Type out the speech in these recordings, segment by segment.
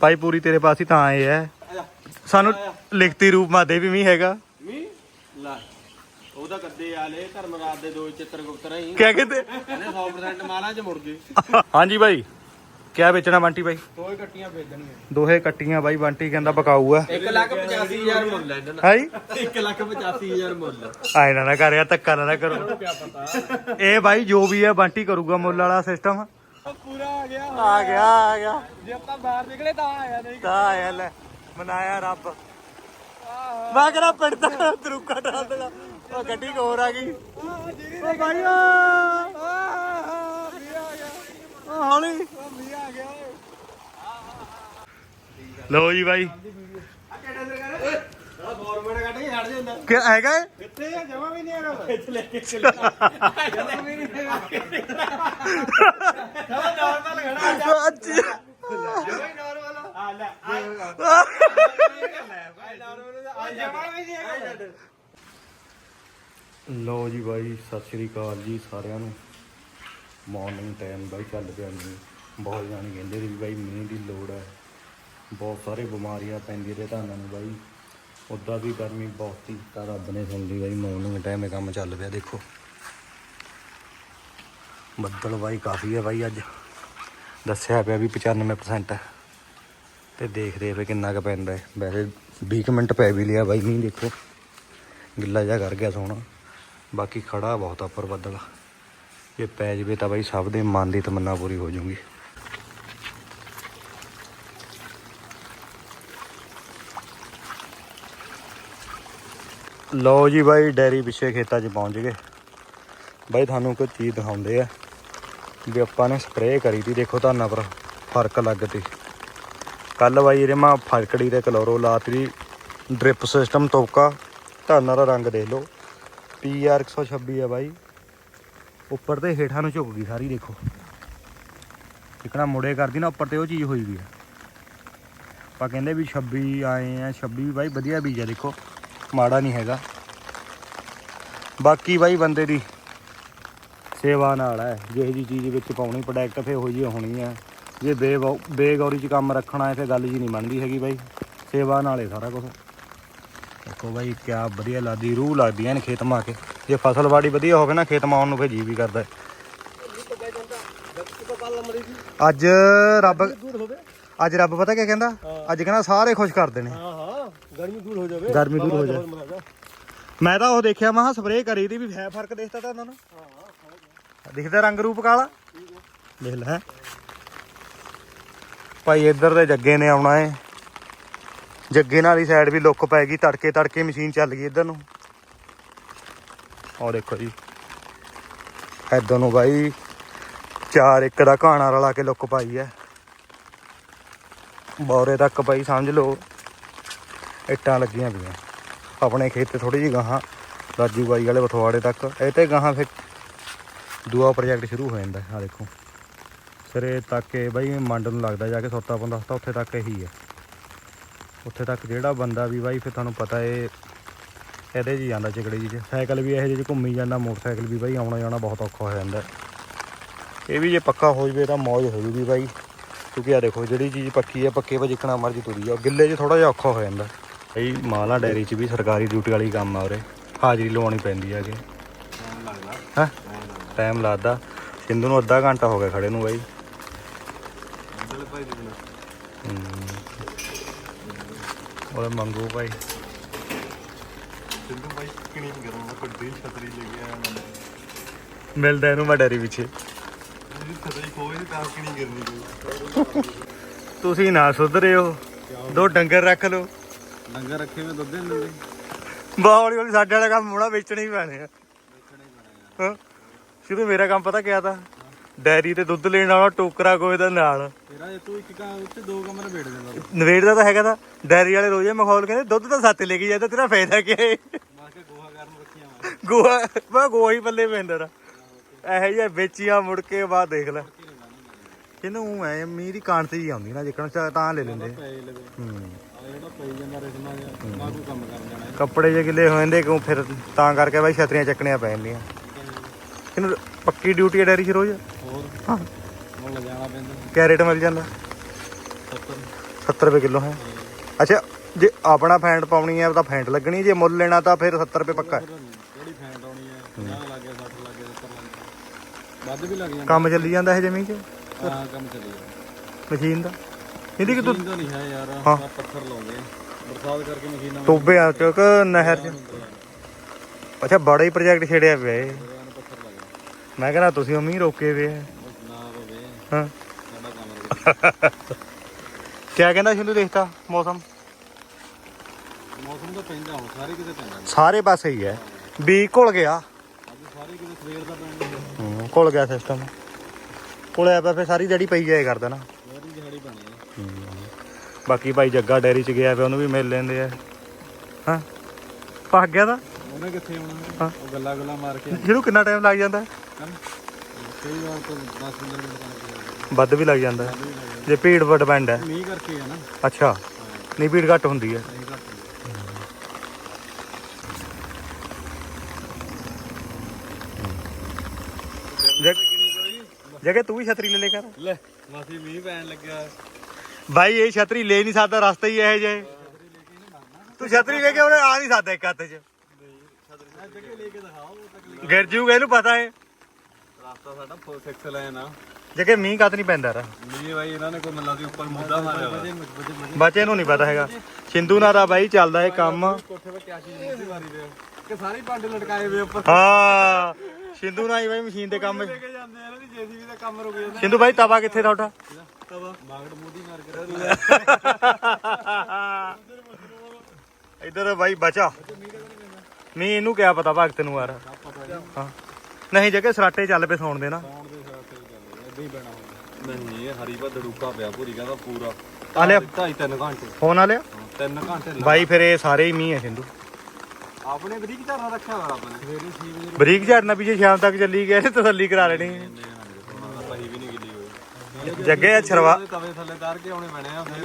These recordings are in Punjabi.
ਭਾਈ ਪੂਰੀ ਤੇਰੇ ਪਾਸ ਹੀ ਤਾਂ ਆਏ ਐ ਸਾਨੂੰ ਲਿਖਤੀ ਰੂਪ ਮਾ ਦੇ ਵੀ ਮੀ ਹੈਗਾ। ਮੀ ਲੈ ਉਹਦਾ ਕੱਦੇ ਆਲੇ ਧਰਮਰਾਜ ਦੇ ਦੋ ਚਿੱਤਰ ਗੁਪਤ ਰਹੀ। ਕਿਆ ਕਹਿੰਦੇ ਕਹਿੰਦੇ 100% ਮਾਲਾਂ ਚ ਮੁੜ ਗਏ। ਹਾਂਜੀ ਭਾਈ। ਕਿਆ ਵੇਚਣਾ ਬੰਟੀ ਭਾਈ ਦੋ ਹੀ ਕੱਟੀਆਂ ਵੇਚ ਦੇਣਗੇ ਦੋਹੇ ਕੱਟੀਆਂ ਬਾਈ ਬੰਟੀ ਕਹਿੰਦਾ ਬਕਾਊ ਆ 1 ਲੱਖ 85000 ਮੁੱਲ ਹੈ ਇਹਨਾਂ ਦਾ ਹਾਈ 1 ਲੱਖ 85000 ਮੁੱਲ ਆਏ ਨਾ ਨਾ ਕਰਿਆ ਧੱਕਾ ਨਾ ਨਾ ਕਰੋ ਇਹ ਬਾਈ ਜੋ ਵੀ ਹੈ ਬੰਟੀ ਕਰੂਗਾ ਮੁੱਲ ਵਾਲਾ ਸਿਸਟਮ ਪੂਰਾ ਆ ਗਿਆ ਆ ਗਿਆ ਆ ਗਿਆ ਜੇ ਆਪਾਂ ਬਾਹਰ ਨਿਕਲੇ ਤਾਂ ਆਇਆ ਨਹੀਂ ਤਾਂ ਆਇਆ ਲੈ ਮਨਾਇਆ ਰੱਬ ਮੈਂ ਕਿਹੜਾ ਪਿੰਡ ਦਾ ਤਰੁਕਾ ਡਾਲ ਦੇਣਾ ਉਹ ਗੱਡੀ ਇੱਕ ਹੋਰ ਆ ਗਈ ਓ ਭਾਈ ਓ ਓ ਹੌਲੀ। ਆ ਗਿਆ ਲੋ ਜੀ ਬਾਈ। ਆ ਗਵਰਨਮੈਂਟ ਕੱਢ ਕੇ ਛੱਡ ਜਾਂਦਾ ਕਿ ਹੈਗਾ ਇਹ? ਕਿੱਥੇ ਆ ਜਮਾ ਵੀ ਨਹੀਂ ਹੈਗਾ ਇੱਥੇ ਲੈ ਕੇ ਚਲੇ ਜਮਾ ਵੀ ਨਹੀਂ ਹੈਗਾ ਜਮਾ ਨਾਰਮਲ ਖੜਾ ਅੱਜ ਜਮਾ ਹੀ ਨਾਰਮਲ ਆ ਲੈ ਆ ਨਾਰਮਲ ਆ ਜਮਾ ਵੀ ਨਹੀਂ ਹੈਗਾ ਲੋ ਜੀ ਬਾਈ, ਸਤਿ ਸ਼੍ਰੀ ਅਕਾਲ ਜੀ ਸਾਰਿਆਂ ਨੂੰ। ਮਾਰਨਿੰਗ ਟਾਈਮ ਬਾਈ ਚੱਲ ਪਿਆ ਮੀਂਹ ਬਹੁਤ ਜਾਣੇ ਕਹਿੰਦੇ ਸੀ ਵੀ ਬਾਈ ਮੀਂਹ ਦੀ ਲੋੜ ਹੈ। ਬਹੁਤ ਸਾਰੇ ਬਿਮਾਰੀਆਂ ਪੈਂਦੀਆਂ ਨੇ ਤੁਹਾਨੂੰ ਨੂੰ ਬਾਈ। ਉੱਦਾਂ ਵੀ ਗਰਮੀ ਬਹੁਤ ਹੀ ਤਾਂ ਰੱਬ ਨੇ ਸੁਣ ਲਈ ਬਾਈ ਮਾਰਨਿੰਗ ਟਾਈਮ ਇਹ ਕੰਮ ਚੱਲ ਪਿਆ ਦੇਖੋ। ਬੱਦਲ ਬਾਈ ਕਾਫੀ ਹੈ ਬਾਈ ਅੱਜ। ਦੱਸਿਆ ਪਿਆ ਵੀ 95% ਹੈ ਤੇ ਦੇਖਦੇ ਆ ਕਿੰਨਾ ਕੁ ਪੈਂਦਾ ਵੈਸੇ 20 ਕੁ ਮਿੰਟ ਪੈ ਵੀ ਲਿਆ ਬਾਈ ਮੀਂਹ ਦੇਖੋ। ਗਿੱਲਾ ਜਿਹਾ ਕਰ ਗਿਆ ਸੋਹਣਾ। ਬਾਕੀ ਖੜਾ ਬਹੁਤ ਆ ਉੱਪਰ ਬੱਦਲ। ਜੇ ਪੈ ਜਵੇ ਤਾਂ ਬਾਈ ਸਭ ਦੇ ਮਨ ਦੀ ਤਮੰਨਾ ਪੂਰੀ ਹੋ ਜਾਊਗੀ। ਲਓ ਜੀ ਬਾਈ, ਡੈਰੀ ਪਿੱਛੇ ਖੇਤਾਂ 'ਚ ਪਹੁੰਚ ਗਏ। ਬਾਈ ਤੁਹਾਨੂੰ ਕੋਈ ਚੀਜ਼ ਦਿਖਾਉਂਦੇ ਆ ਵੀ ਆਪਾਂ ਨੇ ਸਪਰੇਅ ਕਰੀ ਤੀ। ਦੇਖੋ ਧਾਨਾਂ ਪਰ ਫ਼ਰਕ ਲੱਗ ਤੀ। ਕੱਲ ਬਾਈ ਇਹਦੇ ਫੜਕੜੀ ਫਰਕੜੀ ਤੇ ਕਲੋਰੋ ਲਾਤੀ ਡ੍ਰਿਪ ਸਿਸਟਮ ਤੋਕਾ। ਧਾਨਾਂ ਦਾ ਰੰਗ ਦੇਖ ਲਓ। ਪੀਆਰ 126 ਹੈ ਬਾਈ। ਉੱਪਰ ਤੇ ਹੇਠਾਂ ਨੂੰ ਝੁਕ ਗਈ ਸਾਰੀ, ਦੇਖੋ। ਇਕਣਾ ਮੁੜੇ ਕਰਦੀ ਨਾ, ਉੱਪਰ ਤੇ ਉਹ ਚੀਜ਼ ਹੋਈ ਵੀ ਆ। ਆਪਾਂ ਕਹਿੰਦੇ ਵੀ 26 ਆਏ ਆ 26 ਬਾਈ, ਵਧੀਆ ਬੀਜ ਆ, ਦੇਖੋ। ਮਾੜਾ ਨਹੀਂ ਹੈਗਾ। ਬਾਕੀ ਬਾਈ ਬੰਦੇ ਦੀ ਸੇਵਾ ਨਾਲ ਹੈ ਜਿਹੇ ਜੀ ਚੀਜ਼ ਵਿੱਚ ਪਾਉਣੀ ਪ੍ਰੋਡਕਟ ਫੇ ਹੋ ਜੀ ਹੋਣੀ ਹੈ ਜੇ ਬੇ ਬੇਗੌਰੀ ਚ ਕੰਮ ਰੱਖਣਾ ਹੈ ਫੇ ਗੱਲ ਜੀ ਨਹੀਂ ਬਣਦੀ ਹੈਗੀ ਬਾਈ। ਸੇਵਾ ਨਾਲ ਹੈ ਸਾਰਾ ਕੁਝ ਦੇਖੋ ਬਾਈ, ਕਿਆ ਵਧੀਆ ਲੱਗਦੀ, ਰੂਹ ਲੱਗਦੀ ਐਨ ਖੇਤ ਮਾ ਕੇ। ਜੇ ਫਸਲ ਵਾੜੀ ਵਧੀਆ ਹੋਵੇ ਨਾ ਖੇਤ ਮਾ ਆਉਣ ਨੂੰ ਫੇ ਜੀ ਵੀ ਕਰਦਾ ਹੈ। ਅੱਜ ਰੱਬ ਅੱਜ ਰੱਬ ਪਤਾ ਕੀ ਕਹਿੰਦਾ? ਅੱਜ ਕਹਿੰਦਾ ਸਾਰੇ ਖੁਸ਼ ਕਰਦੇ ਨੇ ਹਾਂ ਹਾਂ ਗਰਮੀ ਦੂਰ ਹੋ ਜਾਵੇ। ਗਰਮੀ ਦੂਰ ਹੋ ਜਾਏ ਮੈਂ ਤਾਂ ਉਹ ਦੇਖਿਆ ਮੈਂ ਸਪਰੇਅ ਕਰੀ ਤੀ ਵੀ ਹੈ ਫ਼ਰਕ ਦੇਖਤਾ ਤਾਂ ਉਹਨਾਂ ਨੂੰ। ਦਿਖਦਾ ਰੰਗ ਰੂਪ ਕਾਲਾ? ਦੇਖ ਲੈ। ਭਾਈ ਇੱਧਰ ਦੇ ਜੱਗੇ ਨੇ ਆਉਣਾ ਏ। ਜੱਗੇ ਨਾਲ ਹੀ ਸਾਈਡ ਵੀ ਲੁੱਕ ਪੈ ਗਈ ਤੜਕੇ ਤੜਕੇ ਮਸ਼ੀਨ ਚੱਲ ਗਈ ਇੱਧਰ ਨੂੰ। ਆਹ ਦੇਖੋ ਜੀ। ਇੱਧਰ ਨੂੰ ਬਾਈ ਚਾਰ ਇੱਕ ਦਾ ਘਾਣਾ ਰਲਾ ਕੇ ਲੁੱਕ ਪਾਈ ਐ ਬੌਰੇ ਤੱਕ ਬਾਈ ਸਮਝ ਲਓ, ਇੱਟਾਂ ਲੱਗੀਆਂ ਪਈਆਂ। ਆਪਣੇ ਖੇਤ ਤੇ ਥੋੜੀ ਜਿਹੀ ਗਾਹਾਂ, ਰਾਜੂ ਬਾਈ ਵਾਲੇ ਬਥਵਾੜੇ ਤੱਕ। ਇਹ ਤੇ ਗਾਹਾਂ ਫਿਰ ਦੂਆ ਪ੍ਰੋਜੈਕਟ ਸ਼ੁਰੂ ਹੋ ਜਾਂਦਾ ਆ ਦੇਖੋ। ਸਿਰੇ ਤੱਕ ਇਹ ਬਾਈ ਮੰਡ ਨੂੰ ਲੱਗਦਾ ਜਾ ਕੇ ਸੋਤਾ ਬੰਦਾ ਹਸਤਾ ਉੱਥੇ ਤੱਕ ਇਹੀ ਹੈ। ਉੱਥੇ ਤੱਕ ਜਿਹੜਾ ਬੰਦਾ ਵੀ ਬਾਈ, ਫਿਰ ਤੁਹਾਨੂੰ ਪਤਾ ਇਹ ਇਹਦੇ 'ਚ ਹੀ ਜਾਂਦਾ ਚਿਕੜੀ ਜੀ। 'ਚ ਸਾਈਕਲ ਵੀ ਇਹੋ ਜਿਹੇ 'ਚ ਘੁੰਮੀ ਜਾਂਦਾ ਮੋਟਰਸਾਈਕਲ ਵੀ ਬਾਈ ਆਉਣਾ ਜਾਣਾ ਬਹੁਤ ਔਖਾ ਹੋ ਜਾਂਦਾ। ਇਹ ਵੀ ਜੇ ਪੱਕਾ ਹੋ ਜਵੇ ਤਾਂ ਮੌਜ ਹੋ ਜੂਗੀ ਬਾਈ। ਕਿਉਂਕਿ ਆ ਦੇਖੋ ਜਿਹੜੀ ਚੀਜ਼ ਪੱਕੀ ਹੈ ਪੱਕੇ 'ਤੇ ਜਿੱਕਣਾ ਮਰਜ਼ੀ ਤੁਰੀ ਜਾ ਗਿੱਲੇ 'ਚ ਥੋੜਾ ਜਿਹਾ ਔਖਾ ਹੋ ਜਾਂਦਾ। ਬਈ ਮਾਲਾ ਡੈਰੀ 'ਚ ਵੀ ਸਰਕਾਰੀ ਡਿਊਟੀ ਵਾਲੀ ਕੰਮ ਆ ਉਰੇ। ਹਾਜ਼ਰੀ ਲਵਾਉਣੀ ਪੈਂਦੀ ਹੈਗੇ ਹਾਂ? ਟਾਈਮ ਲੱਗਦਾ। ਸਿੰਧੂ ਨੂੰ ਅੱਧਾ ਘੰਟਾ ਹੋ ਗਿਆ ਖੜੇ ਨੂੰ ਬਾਈ। ਉਹਦਾ ਮੰਗੂ ਭਾਈ ਲੈ ਕੇ ਆਇਆ ਮੈਂ ਮਿਲਦਾ ਇਹਨੂੰ ਮੈਂ ਡੈਰੀ ਪਿੱਛੇ। ਇਹ ਛਤਰੀ ਕੋਈ ਨਹੀਂ ਤਾਂ ਕਿਣੀ ਕਰਨੀ ਕੋਈ। ਤੁਸੀਂ ਨਾ ਸੁਧਰੇ ਹੋ ਦੋ ਡੰਗਰ ਰੱਖ ਲਓ। ਡੰਗਰ ਰੱਖੇ ਹੋਏ ਦੁੱਧ ਦਿੰਦੇ ਬਾ ਹੌਲੀ ਹੌਲੀ ਸਾਡੇ ਵਾਲਾ ਕੰਮ ਹੋਣਾ ਵੇਚਣੇ ਹੀ ਪੈਣੇ ਆ। ਹਾਂ। ਸ਼ੁਰੂ ਮੇਰਾ ਕੰਮ ਪਤਾ ਕਿਆ ਤਾ? ਡੈਰੀ ਤੇ ਦੁੱਧ ਲੈਣ ਆਉਣਾ ਟੋਕਰਾ ਕੋਈ ਦਾ ਨਾਲ। ਤੇਰਾ ਜੇ ਤੂੰ ਇੱਕ ਕਾ ਉੱਤੇ ਦੋ ਕਮਰੇ ਵੇੜ ਦੇਣਾ ਨਵੇੜ ਦਾ ਤਾਂ ਹੈਗਾ ਤਾਂ। ਡੈਰੀ ਵਾਲੇ ਰੋਜ਼ੇ ਮਖੌਲ ਕਹਿੰਦੇ ਦੁੱਧ ਤਾਂ ਸੱਤ ਲੈ ਕੇ ਜਾਂਦਾ ਤੇਰਾ ਫਾਇਦਾ ਕੀ ਹੈ? ਮਾਰ ਕੇ ਗੋਹਾ ਕਰਨ ਰੱਖੀਆਂ ਵਾ ਗੋਹਾ ਮੈਂ ਗੋਹਾ ਹੀ ਪੱਲੇ ਪੈਂਦਾ ਰਾ। ਇਹੋ ਜਿਹਾ ਵੇਚੀਆਂ ਮੁੜ ਕੇ ਬਾਅਦ ਦੇਖ ਲੈ। ਕਿਨੂੰ ਐ ਦੀ ਕਾਂਟ ਤੇ ਹੀ ਆਉਂਦੀ ਨਾ ਜਿੱਕਣ ਤਾਂ ਲੈ ਲੈਂਦੇ। ਹੂੰ। ਕੱਪੜੇ ਜੇ ਗਿੱਲੇ ਹੋ ਜਾਂਦੇ ਕਿਉਂ ਫਿਰ ਤਾਂ ਕਰਕੇ ਬਾਈ ਛਤਰੀਆਂ ਚੱਕਣੀਆਂ ਪੈ ਜਾਂਦੀਆਂ ਇਹਨੂੰ ਪੱਕੀ ਡਿਊਟੀ ਹੈ ਡੈਰੀ 'ਚ ਰੋਜ਼? ਹੋਰ ਹਾਂ। ਹੁਣ ਲਗਾਉਣਾ ਪੈਂਦਾ। ਕਿਆ ਰੇਟ ਮਿਲ ਜਾਂਦਾ? 70 70 ਰੁਪਏ ਕਿਲੋ ਹੈ। ਅੱਛਾ ਜੇ ਆਪਣਾ ਫੈਂਟ ਪਾਉਣੀ ਹੈ ਤਾਂ ਫੈਂਟ ਲੱਗਣੀ ਜੇ ਮੁੱਲ ਲੈਣਾ ਤਾਂ ਫਿਰ 70 ਰੁਪਏ ਪੱਕਾ ਹੈ। ਥੋੜੀ ਫੈਂਟ ਆਉਣੀ ਹੈ 50 ਲੱਗ ਗਿਆ 60 ਲੱਗ ਗਿਆ 70 ਲੱਗ ਗਿਆ। ਵੱਧ ਵੀ ਲੱਗ ਜਾਂਦਾ। ਕੰਮ ਚੱਲੀ ਜਾਂਦਾ ਇਹ ਜ਼ਮੀਨ 'ਚ? ਹਾਂ ਕੰਮ ਚੱਲੀ ਜਾਂਦਾ। ਮਸ਼ੀਨ ਦਾ? ਇਹਦੀ ਕਿ ਤੂੰ ਨਹੀਂ ਹੈ ਯਾਰ ਹਾਂ। ਆਹ ਪੱਥਰ ਲਾਉਂਦੇ ਆ। ਬਰਸਾਤ ਕਰਕੇ ਮਸ਼ੀਨਾਂ ਟੋਬਿਆਂ 'ਚ ਕਿ ਨਹਿਰ 'ਚ? ਅੱਛਾ ਬੜਾ ਹੀ ਪ੍ਰੋਜੈਕਟ ਛੇੜਿਆ ਪਿਆ ਇਹ। ਮੈਂ ਕਹਿੰਦਾ ਤੁਸੀਂ ਉਮੀ ਰੋਕੇ ਵੇ। ਹੈ। ਬਸ ਨਾ ਹੋਵੇ ਹਾਂ ਸਾਡਾ ਕੰਮ ਰੁਕ ਕਿਆ ਕਹਿੰਦਾ ਸ਼ਿੰਦੂ ਦੇਖਤਾ ਮੌਸਮ? ਮੌਸਮ ਤਾਂ ਪੈਂਦਾ ਹੁਣ ਸਾਰੇ ਕਿਤੇ ਪੈਂਦਾ। ਸਾਰੇ ਪਾਸੇ ਹੀ ਹੈ। ਵੀ ਘੁਲ ਗਿਆ। ਅੱਜ ਸਾਰੇ ਕਿਤੇ ਸਵੇਰ ਦਾ ਪੈਂਦਾ। ਹੂੰ ਘੁਲ ਗਿਆ ਸਿਸਟਮ ਘੁਲਿਆ ਪਿਆ ਫਿਰ ਸਾਰੀ ਦਿਹਾੜੀ ਪਈ ਜਾਏ ਕਰਦਾ ਨਾ। ਸਵੇਰ ਦੀ ਦਿਹਾੜੀ ਬਣੀ ਹੈ। ਬਾਕੀ ਭਾਈ ਜੱਗਾ ਡੈਰੀ ਚ ਗਿਆ ਪਿਆ ਉਹਨੂੰ ਵੀ ਮਿਲ ਲੈਂਦੇ ਆ। ਹਾਂ। ਪੱਕ ਗਿਆ ਤਾਂ? ਉਹਨੇ ਕਿੱਥੇ ਆਉਣਾ? ਹਾਂ। ਉਹ ਗੱਲਾਂ ਗੱਲਾਂ ਮਾਰ ਕੇ ਜਿਹਨੂੰ ਕਿੰਨਾ ਟਾਈਮ ਲੱਗ ਜਾਂਦਾ? ਕੰਮ ਕਈ ਵਾਰ ਤਾਂ 10 15 ਮਿੰਟ ਤੱਕ ਵੱਧ ਵੀ ਲੱਗ ਜਾਂਦਾ। ਜੇ ਭੀੜ ਪਰ ਡਿਪੈਂਡ ਹੈ। ਮੀਂਹ ਕਰਕੇ ਆ ਨਾ। ਅੱਛਾ। ਨਹੀਂ ਭੀੜ ਘੱਟ ਹੁੰਦੀ ਹੈ। ਜਗੇ ਤੂੰ ਵੀ ਛਤਰੀ ਲੈ ਲੈ ਕਰ। ਲੈ ਮਾਸੀ ਮੀਂਹ ਪੈਣ ਲੱਗਿਆ। ਭਾਈ ਇਹ ਛਤਰੀ ਲੈ ਨਹੀਂ ਸਕਦਾ ਰਸਤਾ ਹੀ ਇਹੋ ਹੈ। ਤੂੰ ਛਤਰੀ ਲੈ ਕੇ ਉਹਨੇ ਆ ਨਹੀਂ ਸਕਦਾ ਇੱਕ ਹੱਥ 'ਚ। ਗਿਰ ਜੂਗਾ ਇਹਨੂੰ ਪਤਾ ਹੈ। ਰਾਸਤਾ ਸਾਡਾ ਫੁੱਲ ਸਿਕਸ ਲਾਈਨ ਆ। ਜਗੇ ਮੀਂਹ ਕੱਤ ਨਹੀਂ ਪੈਂਦਾ ਰ। ਮੀਂਹ ਬਾਈ ਇਹਨਾਂ ਨੇ ਕੋਈ ਮੱਲਾ ਦੇ ਉੱਪਰ ਮੁੱਦਾ ਮਾਰਿਆ ਬੱਚੇ ਨੂੰ ਨਹੀਂ ਪਤਾ ਹੈਗਾ। ਸਿੰਧੂ ਨਾਲ ਦਾ ਬਾਈ ਚੱਲਦਾ ਇਹ ਕੰਮ। ਕੋਠੇ 'ਤੇ ਕਿਆ ਚੀਜ਼ ਮੁੱਦੀ ਮਾਰੀ ਦੇ ਕਿ ਸਾਰੇ ਭਾਂਡੇ ਲਟਕਾਏ ਵੇ ਉੱਪਰ। ਹਾਂ ਸਿੰਧੂ ਨਾਲ ਹੀ ਬਾਈ ਮਸ਼ੀਨ ਦੇ ਕੰਮ। ਲੈ ਕੇ ਜਾਂਦੇ ਆ ਇਹਨਾਂ ਦੀ ਜੇਸੀਬੀ ਦਾ ਕੰਮ ਰੁਕ ਜਾਂਦਾ। ਸਿੰਧੂ ਬਾਈ ਤਵਾ ਕਿੱਥੇ ਤੁਹਾਡਾ? ਤਵਾ। ਮਾਗੜ ਮੋਦੀ ਮਾਰ ਕੇ ਇੱਧਰ ਬਾਈ ਬਚਾ। ਮੀਂਹ ਇਹਨੂੰ ਕਿਆ ਪਤਾ ਭਗਤ ਨੂੰ ਯਾਰ। ਹਾਂ। ਨਹੀਂ ਜਗੇ ਸਰਾਟੇ ਚੱਲ ਪਏ ਸੌਣ ਦੇ ਨਾ। ਕੌਣ ਦੇ ਤੇ ਚੱਲੇ ਇਦਾਂ ਹੀ ਪੈਣਾ ਹੁੰਦਾ ਨਹੀਂ ਇਹ ਹਰੀ ਭੱਦ ਡੂਕਾ ਪਿਆ ਪੂਰੀ ਕਹਿੰਦਾ ਪੂਰਾ। ਆ ਲਿਆ। ਢਾਈ ਤਿੰਨ ਘੰਟੇ। ਫੋਨ ਆ ਲਿਆ? ਤਿੰਨ ਘੰਟੇ ਲਾ- ਬਾਈ ਫਿਰ ਇਹ ਸਾਰੇ ਹੀ ਮੀਂਹ ਹੈ ਸਿੰਧੂ। ਆਪਣੇ ਬਰੀਕ ਧਰਨਾ ਰੱਖਿਆ ਹੋਇਆ ਰੱਬ ਨੇ। ਸਵੇਰੇ 6 ਵਜੇ ਬਰੀਕ ਝੜਨਾ ਪਿੱਛੇ ਸ਼ਾਮ ਤੱਕ ਚੱਲੀ ਗਿਆ ਤੇ ਤਸੱਲੀ ਕਰਾ ਲੈਣੀ। ਹੈ। ਪਹੀ ਵੀ ਨਹੀਂ ਗਿੱਲੀ ਹੋਈ। ਜੱਗੇ ਛਰਵਾ ਤਵੇ ਥੱਲੇ ਤਾਰ ਕੇ ਆਉਣੇ ਪੈਣੇ ਆ ਫਿਰ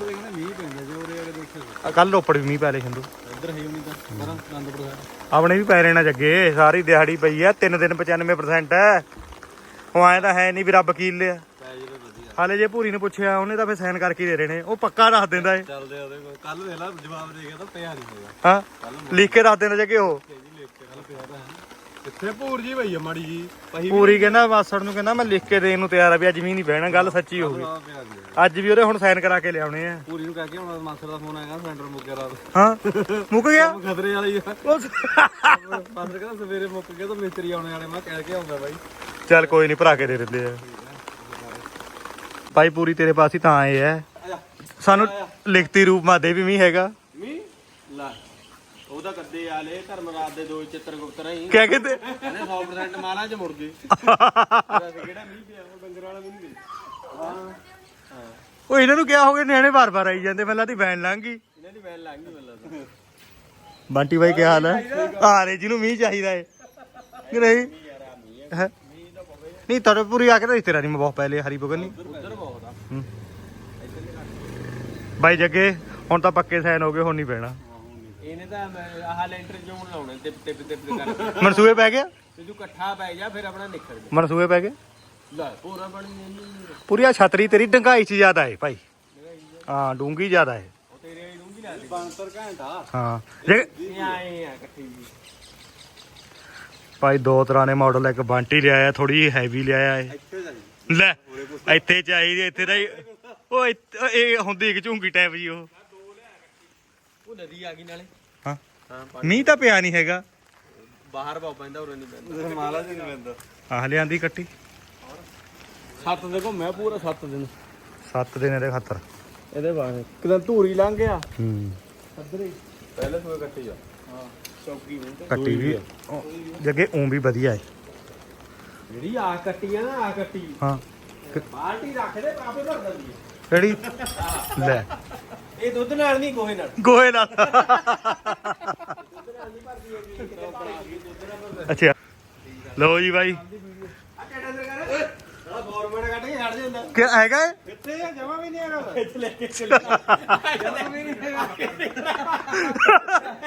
ਦੇਖਣਾ ਮੀਂਹ ਪੈਂਦਾ ਕੱਲ ਰੋਪੜ ਵੀ ਮੀਂਹ ਪੈ ਸਿੰਧੂ। ਇੱਧਰ ਹੈ ਹੀ ਨਹੀਂ ਤਾਂ ਕਰਾਂ ਆਨੰਦਪੁਰ ਹੈ ਆਪਣੇ ਵੀ ਪੈ ਰਹਿਣਾ ਜੱਗੇ ਸਾਰੀ ਦਿਹਾੜੀ ਪਈ ਆ 3 ਦਿਨ 95% ਹੈ। ਉਹ ਐਂ ਤਾਂ ਹੈ ਨਹੀਂ ਵੀ ਰੱਬ ਕੀਲ ਲਿਆ। ਪੈ ਜਾਵੇ ਵਧੀਆ। ਹਾਲੇ ਜੇ ਭੂਰੀ ਨੂੰ ਪੁੱਛਿਆ ਉਹਨੇ ਤਾਂ ਫਿਰ ਸਾਈਨ ਕਰਕੇ ਦੇ ਰਹੇ ਨੇ ਉਹ ਪੱਕਾ ਦੱਸ ਦਿੰਦਾ ਏ। ਚੱਲਦੇ ਆ ਉਹਦੇ ਕੋਲ। ਲਾ ਜਵਾਬ ਦੇ ਗਿਆ ਤਾਂ ਪਿਆ ਨਹੀਂ ਹੋਇਆ ਹਾਂ ਲਿਖ ਕੇ ਦੱਸ ਦਿੰਦਾ ਜੱਗੇ ਉਹ। ਜੀ ਲਿਖ ਕੇ ਕੱਲ ਪਿਆ ਤਾਂ ਹੈ। ਕਿੱਥੇ ਭੂਰ ਜੀ ਭਈ ਆ ਮਾੜੀ ਜੀ। ਪਹੀ ਪੂਰੀ ਕਹਿੰਦਾ ਮਾਸੜ ਨੂੰ ਕਹਿੰਦਾ ਮੈਂ ਲਿਖ ਕੇ ਦੇਣ ਨੂੰ ਤਿਆਰ ਆ ਵੀ ਅੱਜ ਮੀਂਹ ਨਹੀਂ ਬਹਿਣਾ ਗੱਲ ਸੱਚੀ ਹੋ ਗਈ। ਆ ਪਿਆ ਅੱਜ ਵੀ ਉਹਦੇ ਹੁਣ ਸਾਈਨ ਕਰਾ ਕੇ ਲਿਆਉਣੇ ਆ। ਪੂਰੀ ਨੂੰ ਕਹਿ ਕੇ ਹੁਣ ਮਾਸਟਰ ਦਾ ਫੋਨ ਆਏਗਾ ਸੈਂਟਰ ਮੁੱਕ ਗਿਆ ਰਾਤ। ਹਾਂ ਮੁੱਕ ਗਿਆ? ਖਤਰੇ ਵਾਲੀ ਆ। ਉਹ ਮਾਸਟਰ ਕਹਿੰਦਾ ਸਵੇਰੇ ਮੁੱਕ ਗਿਆ ਤਾਂ ਮਿਸਤਰੀ ਆਉਣੇ ਵਾਲੇ ਮੈਂ ਕਹਿ ਕੇ ਆਉਂਦਾ ਬਾਈ। ਚੱਲ ਕੋਈ ਨਹੀਂ ਭਰਾ ਕੇ ਦੇ ਦਿੰਦੇ ਆ। ਭਾਈ ਪੂਰੀ ਤੇਰੇ ਪਾਸ ਹੀ ਤਾਂ ਆਏ ਐ ਆਜਾ ਸਾਨੂੰ ਲਿਖਤੀ ਰੂਪ ਮਾ ਦੇ ਵੀ ਹੈਗਾ। ਮੀ ਲੈ ਉਹਦਾ ਕੱਦੇ ਆਲੇ ਧਰਮਰਾਜ ਦੇ ਦੋ ਚਿੱਤਰ ਗੁਪਤ ਰਹੀ। ਕਿਆ ਕਹਿੰਦੇ ਕਹਿੰਦੇ 100% ਮਾਲਾਂ ਚ ਮੁੜ ਗਏ। ਵੈਸੇ ਕਿਹੜਾ ਮੀਂਹ ਪਿਆ ਉਹ ਡੰਗਰ ਵਾਲਾ ਵੀ ਨਹੀਂ ਗਿਆ ਹਾਂ ਉਹ ਇਹਨਾਂ ਨੂੰ ਕਿਹਾ ਹੋ ਗਿਆ ਨਿਆਣੇ ਵਾਰ-ਵਾਰ ਆਈ ਜਾਂਦੇ ਮੈਨੂੰ ਲੱਗਦੀ ਵੈਨ ਲੰਘ ਗਈ। ਇਹਨਾਂ ਦੀ ਵੈਨ ਲੰਘ ਗਈ ਮੈਨੂੰ ਲੱਗਦਾ ਬੰਟੀ ਬਾਈ ਕੀ ਹਾਲ ਹੈ? ਆ ਰੇ ਜਿਹਨੂੰ ਮੀਂਹ ਚਾਹੀਦਾ ਏ। ਨਹੀਂ? ਨਹੀਂ ਤੁਹਾਡੇ ਪੂਰੀ ਆ ਕੇ ਤਾਂ ਤੇਰਾ ਨਹੀਂ ਮੈਂ ਬਹੁਤ ਪਹਿਲੇ ਹਰੀ ਬਗਨ ਨਹੀਂ। ਉਧਰ ਬਹੁਤ ਆ। ਹੂੰ। ਬਾਈ ਜੱਗੇ ਹੁਣ ਤਾਂ ਪੱਕੇ ਸਾਈਨ ਹੋ ਗਏ ਹੁਣ ਨਹੀਂ ਪੈਣਾ ਇਹਨੇ ਤਾਂ ਮੈਂ ਆਹ ਲੈਂਟਰ ਜੋਨ ਲਾਉਣੇ ਟਿਪ ਟਿਪ ਟਿਪ ਕਰਕੇ। ਮਨਸੂਬੇ ਪੈ ਗਿਆ? ਤੇ ਤੂੰ ਇਕੱਠਾ ਪੈ ਜਾ ਫਿਰ ਆਪਣਾ ਨਿਕਲ ਜਾ। ਮਨਸੂਬੇ ਪੈ ਗਏ? ਲੈ ਪੂਰਾ ਬਣੀ ਨਹੀਂ ਪੂਰੀ ਆ ਛਤਰੀ ਤੇਰੀ ਡੰਗਾਈ ਚ ਜ਼ਿਆਦਾ ਏ ਭਾਈ। ਹਾਂ ਡੂੰਗੀ ਜ਼ਿਆਦਾ ਏ। ਉਹ ਤੇਰੇ ਵਾਲੀ ਡੂੰਗੀ ਲਾ ਦੇ 500 ਘੰਟਾ। ਹਾਂ ਜੇ ਇਹ ਆਏ ਆ ਇਕੱਠੀ ਜੀ। ਭਾਈ ਦੋ ਤਰ੍ਹਾਂ ਦੇ ਮਾਡਲ ਇੱਕ ਬੰਟੀ ਲਿਆਇਆ ਥੋੜੀ ਹੈਵੀ ਲਿਆਇਆ ਏ। ਇੱਥੇ ਜਾਈ ਲੈ ਇੱਥੇ ਚਾਹੀਦੀ ਇੱਥੇ ਹੀ- ਉਹ ਇਹ ਹੁੰਦੀ ਇੱਕ ਝੁੰਗੀ ਟਾਈਪ ਜੀ ਉਹ। ਉਹ ਨਦੀ ਆ ਗਈ ਨਾਲੇ। ਹਾਂ। ਹਾਂ ਮੀਂਹ ਤਾਂ ਪਿਆ ਨਹੀਂ ਹੈਗਾ। ਬਾਹਰ ਪਾਉ ਪੈਂਦਾ ਉਰੇ ਨਹੀਂ ਪੈਂਦਾ। ਤੇ ਮਾਲਾ ਜੀ ਨਹੀਂ ਪੈਂਦਾ। ਆਹ ਲਿਆਂਦੀ ਕੱਟੀ। ਸੱਤ ਦੇ ਘੁੰਮਿਆ ਪੂਰਾ 7 ਦਿਨ। 7 ਦਿਨ ਇਹਦੇ ਖਾਤਰ। ਇਹਦੇ ਬਾਅਦ। ਇੱਕ ਦਿਨ ਧੂਰੀ ਲੰਘ ਗਿਆ। ਹੂੰ। ਅੱਧਰੇ। ਹੀ। ਪਹਿਲੇ ਸੋਏ ਕੱਟੀ ਜਾ ਹਾਂ ਚੌਕੀ ਨੂੰ ਕੱਟੀ ਵੀ। ਜੱਗੇ ਉਂ ਵੀ ਵਧੀਆ ਏ। ਜਿਹੜੀ ਆ ਕੱਟੀ ਆ ਨਾ ਆ ਕੱਟੀ। ਹਾਂ। ਬਾਲਟੀ ਰੱਖ ਦੇ ਭਰ ਦਿੰਦੀ ਹੈ ਕਿਹੜੀ? ਲੈ। ਇਹ ਦੁੱਧ ਨਾਲ ਨਹੀਂ ਗੋਹੇ ਨਾਲ। ਗੋਹੇ ਨਾਲ। ਅੱਛਾ। ਲਓ ਜੀ ਬਾਈ। ਆ ਕੇ ਹੈਗਾ ਆ ਜਮਾ ਵੀ ਨਹੀਂ ਹੈਗਾ ਇੱਥੇ ਲੈ ਕੇ ਚੱਲ। ਜਮਾ ਵੀ ਨਹੀਂ ਹੈਗਾ।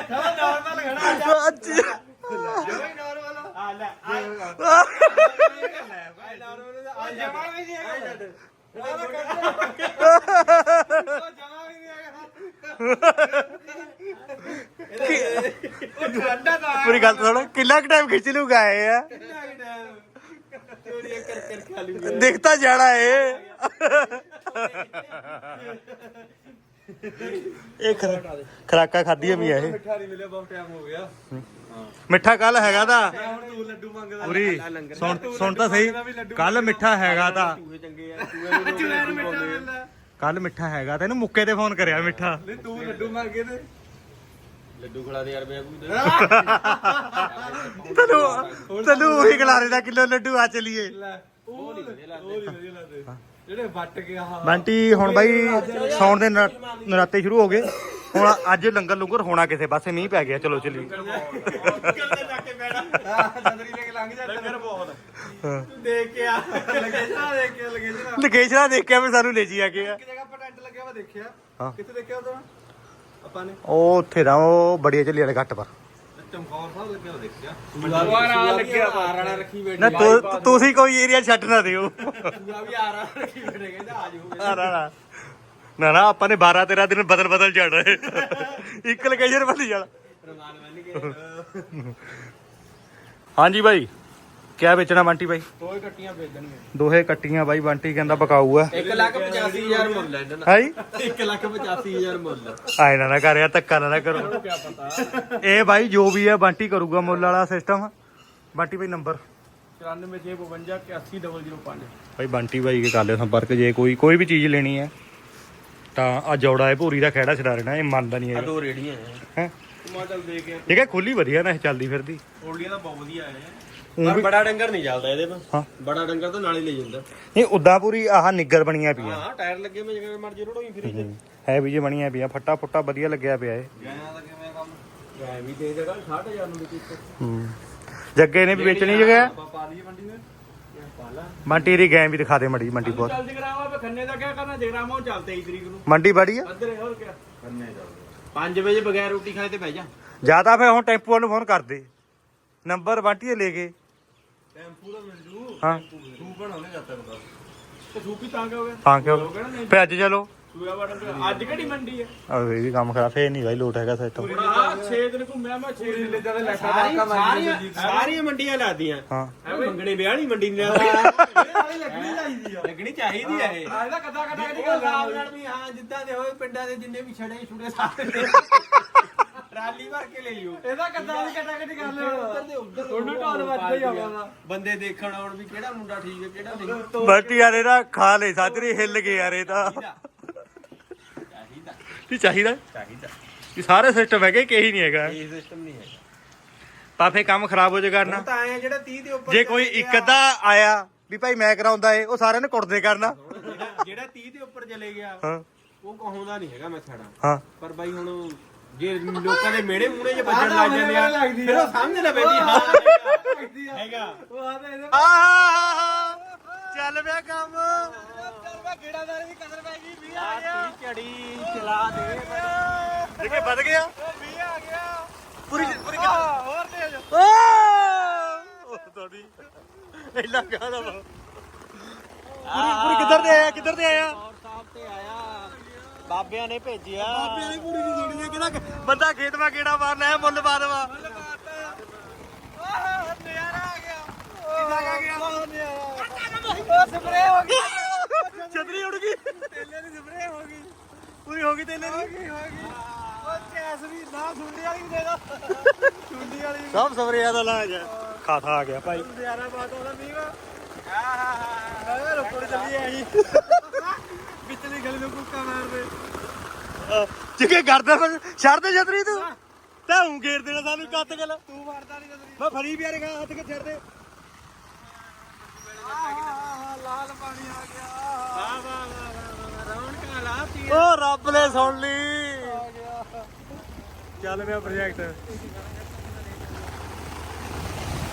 ਸਾਲਾ ਨਾਰਮਲ ਖੜਾ ਆ ਜਾ। ਅੱਛਾ। ਜਮਾ ਹੀ ਨਾਰਮਲ ਆ। ਲੈ ਆ ਜਮਾ ਵੀ ਨਹੀਂ ਹੈਗਾ। ਉਹ ਜਮਾ ਵੀ ਨਹੀਂ ਹੈਗਾ ਉਹ ਠੰਡਾ ਤਾਂ ਪੂਰੀ ਗੱਲ ਸੁਣ ਕਿੰਨਾ ਕੁ ਟਾਈਮ ਖਿੱਚ ਲੂਗਾ ਇਹ ਆ ਕਿੰਨਾ ਕਿ ਟਾਈਮ ਚੋਰੀਆਂ ਕਰ ਕਰ ਖਾ ਲੂਗਾ ਦਿਖਤਾ ਜਾਣਾ ਏ ਇਹ ਖਰਾ- ਖਰਾਕਾ ਖਾਧੀਆਂ ਵੀ ਆ ਇਹ। ਮਿੱਠਾ ਨਹੀਂ ਮਿਲਿਆ ਬਹੁਤ ਟਾਈਮ ਹੋ ਗਿਆ ਮਿੱਠਾ ਕੱਲ ਹੈਗਾ ਤਾਂ। ਹੁਣ ਤੂੰ ਲੱਡੂ ਮੰਗਦਾ ਪੂਰੀ। ਸੁਣ ਸੁਣ ਤਾਂ ਸਹੀ। ਕੱਲ ਮਿੱਠਾ ਹੈਗਾ ਤਾਂ। ਚੂਹੇ ਚੰਗੇ ਆ। ਚੂਹੇ ਨੂੰ ਮਿੱਠਾ ਮਿਲਦਾ। ਕੱਲ ਮਿੱਠਾ ਹੈਗਾ ਤੈਨੂੰ ਮੁੱਕੇ ਤੇ ਫੋਨ ਕਰਿਆ ਮਿੱਠਾ। ਨਹੀਂ ਤੂੰ ਲੱਡੂ ਮੰਗੇ ਤੇ ਲੱਡੂ ਖਿਲਾ ਦੇ ਯਾਰ ਬੇਬੂ ਤੈਨੂੰ ਤੈਨੂੰ ਉਹੀ ਖਿਲਾਰੇ ਦਾ ਕਿਲੋ ਲੱਡੂ ਆ ਚਲੀਏ। ਉਹ ਨਹੀਂ ਵਧੀਆ ਲੱਗਦੇ। ਉਹ ਨਹੀਂ ਵਧੀਆ ਲੱਗਦੇ। ਜਿਹੜੇ ਵੱਟ ਕੇ ਆਹ ਬੰਟੀ ਹੁਣ ਬਾਈ ਸੌਣ ਦੇ ਨਰਾ- ਨਰਾਤੇ ਸ਼ੁਰੂ ਹੋ ਗਏ। ਹੁਣ ਅੱਜ ਲੰਗਰ ਲੁੰਗਰ ਹੋਣਾ ਕਿਸੇ ਪਾਸੇ ਮੀਂਹ ਪੈ ਗਿਆ ਚਲੋ ਚੱਲੀ ਕਿੱਲ ਤੇ ਜਾ ਕੇ ਬੈਣਾ ਨਦਰੀ ਲੈ ਕੇ ਲੰਘ ਜਾ ਲੰਗਰ ਬਹੁਤ ਦੇਖ ਕੇ ਆ। ਲੱਗੇ ਜਣਾ ਦੇਖ ਕੇ ਲੱਗੇ ਜਣਾ ਲੋਕੇਸ਼ਨਾਂ ਦੇਖਿਆ ਵੀ ਸਾਨੂੰ ਲੈ ਜੀ ਆ ਕੇ ਆ। ਇੱਕ ਜਗ੍ਹਾ ਪਰ ਟੈਂਟ ਲੱਗਿਆ ਵਾ ਦੇਖਿਆ। ਕਿੱਥੇ ਦੇਖਿਆ ਉਦੋਂ ਆਪਾਂ ਨੇ। ਉਹ ਉੱਥੇ ਦਾ ਉਹ ਬੜੀਆ ਚੱਲੀ ਵਾਲੇ ਘੱਟ ਪਰ। ਚਮਕੌਰ ਸਾਹਿਬ ਲੱਗਿਆ ਵਾ ਦੇਖਿਆ। ਦੁਆਰਾ ਲੱਗਿਆ ਆਰ ਵਾਲਾ ਰੱਖੀ ਬੈਠੀ ਨਾ ਤੂੰ- ਤੁਸੀਂ ਕੋਈ ਏਰੀਆ ਛੱਡ ਨਾ ਦਿਓ। ਪੂਰਾ ਵੀ ਆਰ ਵਾਲਾ ਰੱਖੀ ਬੈਠੇ ਕਹਿੰਦਾ ਆ ਜਾਓ। ਨਾ ਨਾ ਨਾ ਆਪਾਂ ਨੇ 12 13 ਦਿਨ ਬਦਲ ਬਦਲ ਜਾਣਾ ਹੈ। ਇੱਕ ਲੋਕੇਸ਼ਨ ਬਦਲ ਜਾਣਾ। ਰਮਾਨ ਮੰਨ ਕੇ ਹਾਂਜੀ ਬਾਈ ਕਿਆ ਵੇਚਣਾ ਬੰਟੀ ਬਾਈ? ਤੋਏ ਕੱਟੀਆਂ ਦੇਣਗੇ ਦੋਹੇ ਕੱਟੀਆਂ ਬਾਈ ਬੰਟੀ ਕਹਿੰਦਾ ਬਕਾਊ ਆ। 1 ਲੱਖ 85000 ਮੁੱਲ ਹੈ ਇਹਨਾਂ ਦਾ। ਹਾਈ 1 ਲੱਖ 85000 ਮੁੱਲ ਆਏ ਨਾ ਨਾ ਕਰਿਆ ਧੱਕਾ ਨਾ ਨਾ ਕਰੋ। ਪਤਾ। ਇਹ ਬਾਈ ਜੋ ਵੀ ਹੈ ਬੰਟੀ ਕਰੂਗਾ ਮੁੱਲ ਵਾਲਾ ਸਿਸਟਮ ਬੰਟੀ ਬਾਈ ਨੰਬਰ 94652 80005 ਬਾਈ ਬੰਟੀ ਬਾਈ ਕੇ ਕਰ ਲਿਓ ਸੰਪਰਕ ਜੇ ਕੋਈ ਕੋਈ ਵੀ ਚੀਜ਼ ਲੈਣੀ ਹੈ ਤਾਂ ਆ ਜੋੜਾ ਹੈ ਭੂਰੀ ਦਾ ਖਹਿੜਾ ਛਡਾ ਲੈਣਾ ਇਹ ਮੰਨਦਾ ਨਹੀਂ ਆ ਹੈਗਾ। ਦੋ ਰੇੜੀਆਂ ਹੈ ਹੈ? ਮੈਂ ਚੱਲ ਦੇ ਕੇ ਠੀਕ ਹੈ ਖੁੱਲੀ ਵਧੀਆ ਨਾ ਇਹ ਚੱਲਦੀ ਫਿਰਦੀ। ਔਲੀਆਂ ਤਾਂ ਬਹੁਤ ਵਧੀਆ ਹੈ ਊਂ ਪਰ ਵੀ- ਬੜਾ ਡੰਗਰ ਨਹੀਂ ਚੱਲਦਾ ਇਹਦੇ ਪਰ। ਹਾਂ। ਬੜਾ ਡੰਗਰ ਤਾਂ ਨਾਲ ਹੀ ਲੈ ਜਾਂਦਾ। ਨਹੀਂ ਉਦਾਂ ਪੂਰੀ ਆਹ ਨਿੱਗਰ ਬਣੀਆਂ ਪਈਆਂ। ਹਾਂ ਟਾਇਰ ਲੱਗੇ ਮੈਂ ਜਿਵੇਂ ਮਰਜ਼ੀ ਰੋੜੋਈ ਫਿਰੀ ਜੇ। ਹੈ। ਵੀ ਜੇ ਬਣੀਆਂ ਪਈਆਂ ਫੱਟਾ ਫੁੱਟਾ ਵਧੀਆ ਲੱਗਿਆ ਪਿਆ ਇਹ। ਗਾਇਆਂ ਦਾ ਕਿਵੇਂ ਕੰਮ? ਗਾਇ ਵੀ ਦੇ ਦੇਗਾ 60000 ਨੂੰ ਵੀ ਕਿਤੇ। ਹੂੰ। ਜੱਗੇ ਨੇ ਵੀ ਵੇਚਣੀ ਜਗ੍ਹਾ। ਆਪਾਂ ਪਾ ਲਈਏ ਮੰਡੀ ਨੇ ਮੰਟੀ ਦੀ ਗੈਂ ਵੀ ਦਿਖਾ ਦੇ ਮੜੀ ਮੰਡੀ ਬਹੁਤ। ਚੱਲ ਜਗਰਾਵਾ ਪੇ ਖੰਨੇ ਦਾ ਕਿਆ ਕਰਨਾ? ਜਗਰਾਵਾ ਚੱਲ 23 ਤਰੀਕ ਨੂੰ। ਮੰਡੀ ਬੜੀ ਆ? ਅੱਧਰੇ ਹੋਰ ਕਿਆ? ਕੰਨੇ ਚੱਲਦੇ 5 ਵਜੇ ਬਗੈਰ ਰੋਟੀ ਖਾਏ ਤੇ ਬਹਿ ਜਾ। ਜ਼ਿਆਦਾ ਫੇ ਹੁਣ ਟੈਂਪੂ ਨੂੰ ਫੋਨ ਕਰ ਦੇ ਨੰਬਰ ਬੰਟੀ ਦੇ ਲੈ ਕੇ। ਟੈਂਪੂ ਦਾ ਮਿਲ ਜੂ। ਹਾਂ। ਤੂੰ ਬਣਾਉਣੇ ਜਾਂਦਾ ਬਤਾ ਤੇ ਸੂਪੀ ਤਾਂ ਹੋ ਗਿਆ? ਤਾਂ ਕਿਉਂ? ਫੇ ਅੱਜ ਚਲੋ। ਸੂਆ ਬੜਾ ਅੱਜ ਕਿਹੜੀ ਮੰਡੀ ਹੈ ਆ ਇਹ ਵੀ ਕੰਮ ਖਰਾ ਫੇਰ ਨਹੀਂ ਬਾਈ ਲੋਟ ਹੈਗਾ ਸਿਸਟਮ ਆ 6 ਦਿਨ ਘੁੰਮਿਆ ਮੈਂ 6 ਦਿਨ। ਜ਼ਿਆਦਾ ਲੈਟਾ ਸਾਰੀਆਂ ਸਾਰੀਆਂ ਸਾਰੀਆਂ ਮੰਡੀਆਂ ਲਾਦੀਆਂ ਹਾਂ। ਐਵੇਂ ਮੰਗਣੇ ਵਿਆਹ ਨਹੀਂ ਮੰਡੀ ਨਹੀਂ ਲਾਦੀ ਸਾਰੀ ਲੱਗਣੀ ਚਾਹੀਦੀ ਆ। ਲੱਗਣੀ ਚਾਹੀਦੀ ਹੈ ਇਹ। ਇਹਦਾ ਕਦਾ ਕਦਾ ਜਿਹੜੀ ਗੱਲ ਆਪ ਨਾਲ ਵੀ ਹਾਂ ਜਿੱਦਾਂ ਦੇ ਹੋਏ ਪਿੰਡਾਂ ਦੇ ਜਿੰਨੇ ਵੀ ਛੜੇ ਛੁੜੇ ਸਾਰੇ ਟਰਾਲੀ ਭਰ ਕੇ ਲੈ ਲਿਓ। ਇਹਦਾ ਕਦਾ ਦੀ ਕਟਾ ਕਟੀ ਕਰ ਉੱਧਰ ਦੇ ਉੱਧਰ ਉਹਨੂੰ ਢੋਲ ਵੱਜਦਾ ਹੀ ਆਉਂਦਾ। ਬੰਦੇ ਦੇਖਣ ਆਉਣ ਵੀ ਕਿਹੜਾ ਮੁੰਡਾ ਠੀਕ ਹੈ ਕਿਹੜਾ ਨਹੀਂ। ਬੰਟੀ ਯਾਰ ਇਹਦਾ ਖਾ ਲੈ ਸਾਜਰੀ ਹਿੱਲ ਗਏ ਯਾਰ ਇਹ ਤਾਂ। ਚਾਹੀਦਾ ਕੀ ਚਾਹੀਦਾ। ਚਾਹੀਦਾ ਇਹ ਸਾਰੇ ਸਿਸਟਮ ਹੈਗੇ ਕਿ ਹੀ ਨਹੀਂ ਹੈਗਾ। ਇਹ ਸਿਸਟਮ ਨਹੀਂ ਹੈ ਤਾਂ ਫੇ ਕੰਮ ਖਰਾਬ ਹੋ ਜਾਏਗਾ ਕਰਨਾ। ਤਾਂ ਆਏ ਆ ਜਿਹੜਾ 30 ਦੇ ਉੱਪਰ ਜੇ ਕੋਈ ਇੱਕ ਅੱਧਾ ਆਇਆ ਵੀ ਭਾਈ ਮੈਂ ਕਰਾਉਂਦਾ ਏ ਉਹ ਸਾਰਿਆਂ ਨੇ ਕੁੱਟਦੇ ਕਰਨਾ। ਜਿਹੜਾ- ਜਿਹੜਾ 30 ਦੇ ਉੱਪਰ ਚਲੇ ਗਿਆ ਹਾਂ। ਉਹ ਕਹਾਉਂਦਾ ਨਹੀਂ ਹੈਗਾ ਮੈਂ ਛੜਾ ਹਾਂ। ਪਰ ਬਾਈ ਹੁਣ ਜੇ ਲੋਕਾਂ ਦੇ ਮੇੜੇ ਮੂੜੇ ਜੇ ਵੱਜਣ ਲੱਗ ਜਾਂਦੇ ਆ ਫਿਰ ਉਹ। ਸਮਝ ਲੈ ਬੈਠੀ ਹਾਂ ਹੈਗਾ। ਉਹ ਆਦਾ ਇਹਦੇ ਆਹ ਚੱਲ ਪਿਆ ਕੰਮ। ਮੈਂ ਕਿਹੜਾ ਦਾਰੇ ਦੀ ਕਦਰ ਪੈ ਗਈ 20 ਆ ਤੀ ਝੜੀ ਚਲਾ ਦੇ ਦੇਖੇ ਵੱਧ ਗਿਆ? 20 ਆ ਗਿਆ। ਪੂਰੀ ਪੂਰੀ ਹੋਰ ਤੇਜ ਉਹ ਤੁਹਾਡੀ। ਇੰਨਾ ਕਹਦਾ ਵਾ। ਪੂਰੀ ਪੂਰੀ ਕਿੱਧਰ ਤੇ ਆਇਆ? ਕਿੱਧਰ ਤੇ ਆਇਆ? ਔਰ ਸਾਹਿਬ ਤੇ ਆਇਆ। ਬਾਬਿਆਂ ਨੇ ਭੇਜਿਆ। ਬਾਬੇ ਪੂਰੀ ਦੀ ਜੋੜੀ ਹੈ ਕਿਹਦਾ ਬੰਦਾ ਖੇਤ ਮਾ ਗੇੜਾ ਮਾਰਨਾ ਹੈ ਮੁੱਲ ਪਾ ਦੇਵਾ। ਨਜ਼ਾਰਾ ਆ ਗਿਆ। ਕਿੱਦਾਂ ਆ ਗਿਆ? ਉਹ ਸਪਰੇ ਹੋ ਗਈ। ਛਤਰੀ ਉੜ ਗਈ। ਤੇਲੇ ਦੀ ਸਪਰੇ ਹੋ ਗਈ। ਪੂਰੀ ਹੋ ਗਈ ਤੇਲੇ ਹੋ ਦੀ ਗਈ ਹੋ ਗਈ। ਉਹ ਕੈਸ ਵੀ ਨਾ ਸੁੰਡੀ ਵਾਲੀ ਵੀ ਦੇ ਦੋ। ਸੁੰਡੀ ਵਾਲੀ ਵੀ। ਸਭ ਸਵਰਿਆ ਦਾ ਲਾਜ ਹੈ ਖਾਸਾ ਆ ਗਿਆ ਭਾਈ। ਨਜ਼ਾਰਾ ਬਾਤ ਉਹਦਾ ਮੀਂਹ ਵਾ। ਆਹ ਰੋਪੜ ਚੱਲੀ ਆਈ ਵਿਚਲੀ ਗਲੀ ਨੂੰ ਕੁੱਕਾ ਮਾਰਦੇ। ਜਿੱਕੇ ਕਰਦਾ ਫਿਰ ਛੱਡ ਦੇ ਛਤਰੀ ਤੂੰ? ਤਾਂ ਹੂੰ ਗੇਰ ਦੇਣਾ ਸਾਨੂੰ ਕੱਤ ਗੱਲ ਤੂੰ ਮਾਰਦਾ ਨਹੀਂ ਜਦਰੀ ਮੈਂ ਫਰੀ ਵੀ ਆਰੇਗਾ ਹੱਥ ਕੇ ਛੱਡ ਦੇ ਲਾਲ ਪਾਣੀ ਆ ਗਿਆ। ਵਾਹ ਵਾਹ ਵਾਹ ਰੌਣਕਾਂ ਲਾਤੀ ਓ ਰੱਬ ਨੇ ਸੁਣ ਲਈ। ਆ ਗਿਆ। ਚੱਲ ਪਿਆ ਪ੍ਰੋਜੈਕਟ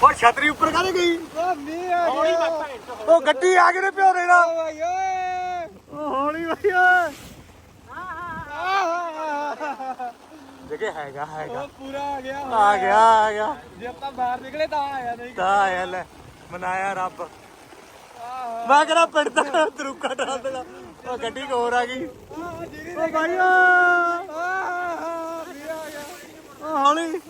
ਓ ਛਤਰੀ ਉੱਪਰ ਕਾਹਦੇ ਗਈ? ਉਹ ਮੀਂਹ ਆ ਗਿਆ। ਉਹ ਗੱਡੀ ਆ ਗਈ ਨੇ ਪਿਓ ਭਾਈ ਓਏ ਓ ਹੌਲੀ ਭਾਈ ਓਏ ਆਹ ਜਗੇ ਹੈਗਾ ਹੈਗਾ। ਉਹ ਪੂਰਾ ਆ ਗਿਆ। ਆ ਗਿਆ ਆ ਗਿਆ। ਜੇ ਆਪਾਂ ਬਾਹਰ ਨਿਕਲੇ ਤਾਂ ਆਇਆ ਨਹੀਂ। ਤਾਂ ਆਇਆ ਲੈ। ਮਨਾਇਆ ਰੱਬ। ਮੈਂ ਕਿਹੜਾ ਪਿੰਡ ਦਾ ਤਰੁੱਕਾ ਡਾਲ ਦੇਣਾ ਉਹ ਗੱਡੀ ਇੱਕ ਆ ਗਈ। ਓ ਭਾਈ ਓ ਹੌਲੀ।